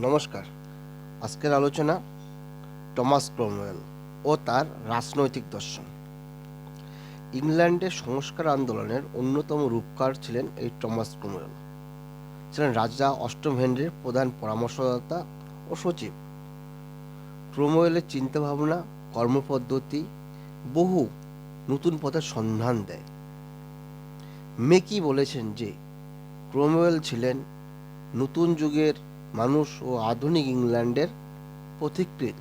নমস্কার। আজকের আলোচনা টমাস ক্রমওয়েল ও তার রাজনৈতিক দর্শন। ইংল্যান্ডের সংস্কার আন্দোলনের অন্যতম রূপকার ছিলেন এই টমাস ক্রমওয়েল। ছিলেন রাজা অষ্টম হেনরির প্রধান পরামর্শদাতা ও সচিব। ক্রমওয়েলের চিন্তাভাবনা, কর্মপদ্ধতি বহু নতুন পথের সন্ধান দেয়। মেকি বলেছেন যে, ক্রমওয়েল ছিলেন নতুন যুগের মানুষ ও আধুনিক ইংল্যান্ডের পথিকৃৎ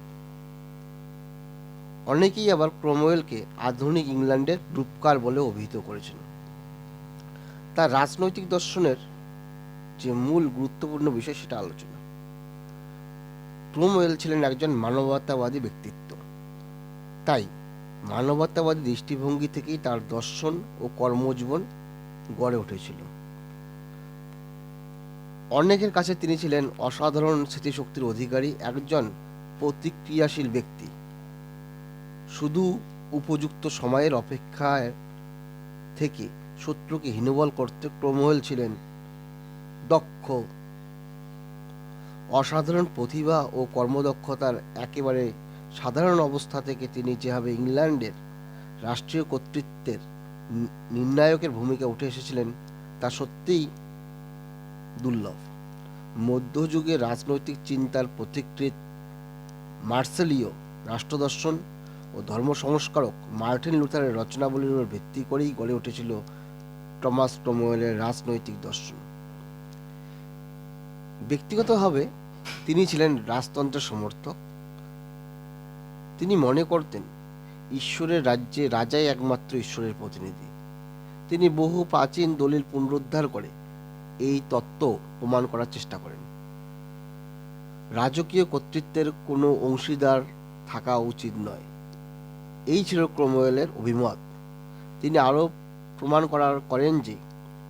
অনেকেই আবার ক্রমওয়েলকে আধুনিক ইংল্যান্ডের রূপকার বলে অভিহিত করেছেন। তার রাজনৈতিক দর্শনের যে মূল গুরুত্বপূর্ণ বিষয় সেটা আলোচনা। ক্রমওয়েল ছিলেন একজন মানবতাবাদী ব্যক্তিত্ব। তাই মানবতাবাদী দৃষ্টিভঙ্গি থেকেই তার দর্শন ও কর্মজীবন গড়ে উঠেছিল। অনেকের কাছে তিনি ছিলেন অসাধারণ স্মৃতিশক্তির অধিকারী, একজন প্রতিক্রিয়াশীল ব্যক্তি। শুধু উপযুক্ত সময়ের অপেক্ষায় থেকে শত্রুকে হীনবল করতে ক্রমওয়েল ছিলেন দক্ষ। অসাধারণ প্রতিভা ও কর্মদক্ষতার একেবারে সাধারণ অবস্থা থেকে তিনি যেভাবে ইংল্যান্ডের রাষ্ট্রীয় কর্তৃত্বের নির্ণায়কের ভূমিকা উঠে এসেছিলেন, তা সত্যিই দুর্লভ। মধ্যযুগে রাজনৈতিক চিন্তার পথিকৃৎ মার্সেলীয় রাষ্ট্রদর্শন ও ধর্ম সংস্কারক মার্টিন লুথারের রচনাবলীর উপর ভিত্তি করেই গড়ে উঠেছিল টমাস ক্রমওয়েলের রাজনৈতিক দর্শন। ব্যক্তিগতভাবে তিনি ছিলেন রাজতন্ত্রের সমর্থক। তিনি মনে করতেন, ঈশ্বরের রাজ্যে রাজাই একমাত্র ঈশ্বরের প্রতিনিধি। তিনি বহু প্রাচীন দলিল পুনরুদ্ধার করে এই তত্ত্ব প্রমাণ করার চেষ্টা করেন। রাজকীয় কর্তৃত্বের কোনো অংশীদার থাকা উচিত নয়। এই ছিল ক্রমওয়েলের অভিমত। তিনি আরও প্রমাণ করার করেন যে,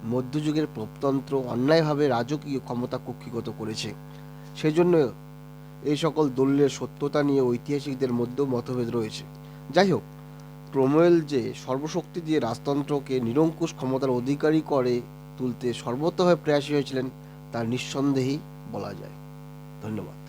মধ্যযুগের প্রতন্ত্র অন্যায়ভাবে রাজকীয় ক্ষমতা কক্ষিগত করেছে। সেজন্য এই সকল দলিলের সত্যতা নিয়ে ঐতিহাসিকদের মধ্যেও মতভেদ রয়েছে। যাই হোক, ক্রমওয়েল যে সর্বশক্তি দিয়ে রাজতন্ত্রকে নিরঙ্কুশ ক্ষমতার অধিকারী করে তুলতে সর্বতভাবে প্রয়াসী হয়েছিলেন তার নিঃসন্দেহেই বলা যায়। ধন্যবাদ।